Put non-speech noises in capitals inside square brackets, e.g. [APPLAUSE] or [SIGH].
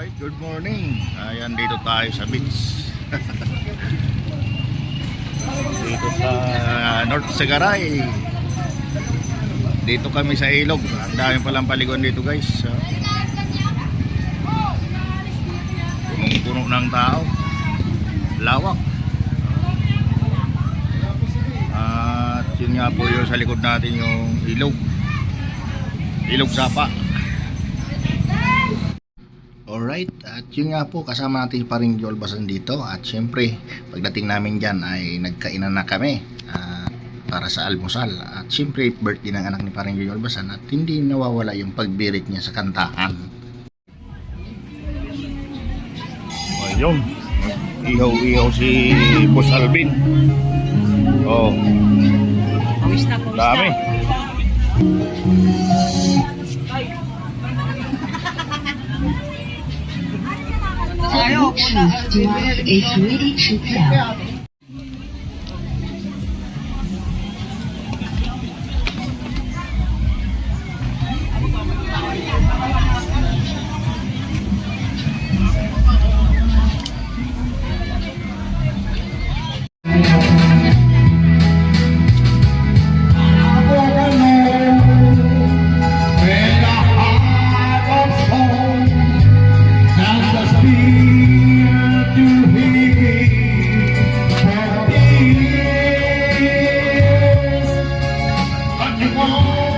Alright, good morning. Ayan, dito tayo sa beach. [LAUGHS] dito sa North Sagaray. Dito kami sa ilog. Ang dami palang paliguan dito guys. Punong-puno ng tao. Lawak. At yun nga po yung sa likod natin yung ilog. Ilog Sapa. Alright, at yun nga po, kasama natin pa rin Joel Basan dito. At syempre, pagdating namin dyan ay nagkainan na kami ah, para sa almusal. At syempre, birthday ng anak ni parang Joel Basan at hindi nawawala yung pagbirit niya sa kantahan. Ayun, ihaw-ihaw si Boss Alvin. Oh, pawis dami. The do is a 3D chip you want.